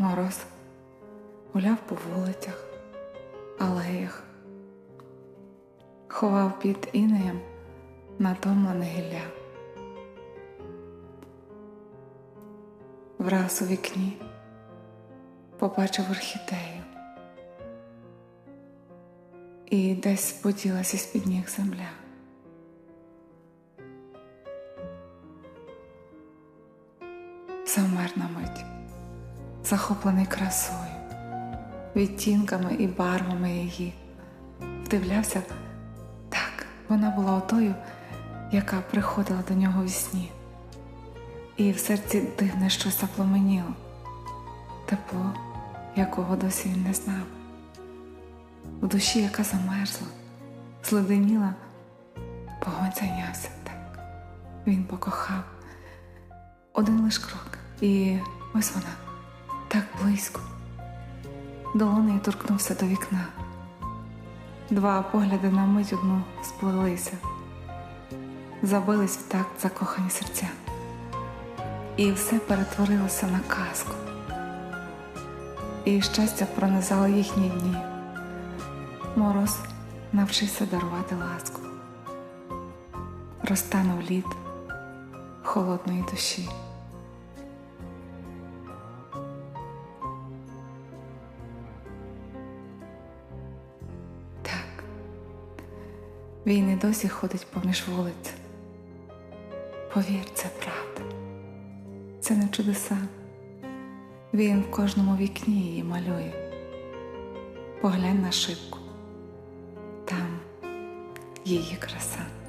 Мороз гуляв по вулицях, алеях, ховав під інеєм натомлене гілля. Враз у вікні побачив орхідею, і десь поділася з-під ніг земля. Завмер на мить, захоплений красою, відтінками і барвами її, вдивлявся так, вона була отою, яка приходила до нього в сні. І в серці дивне щось запламеніло, тепло, якого досі він не знав, в душі, яка замерзла, зледеніла, погонь зайнявся так. Він покохав один лиш крок, і ось вона так близько. Долонею торкнувся до вікна. Два погляди на мить одну сплелися, забились в такт закохані серця, і все перетворилося на казку. І щастя пронизало їхні дні. Мороз навчився дарувати ласку, розтанув лід холодної душі. Він і досі ходить поміж вулиць. Повір, це правда, це не чудеса. Він в кожному вікні її малює. Поглянь на шибку, там її краса.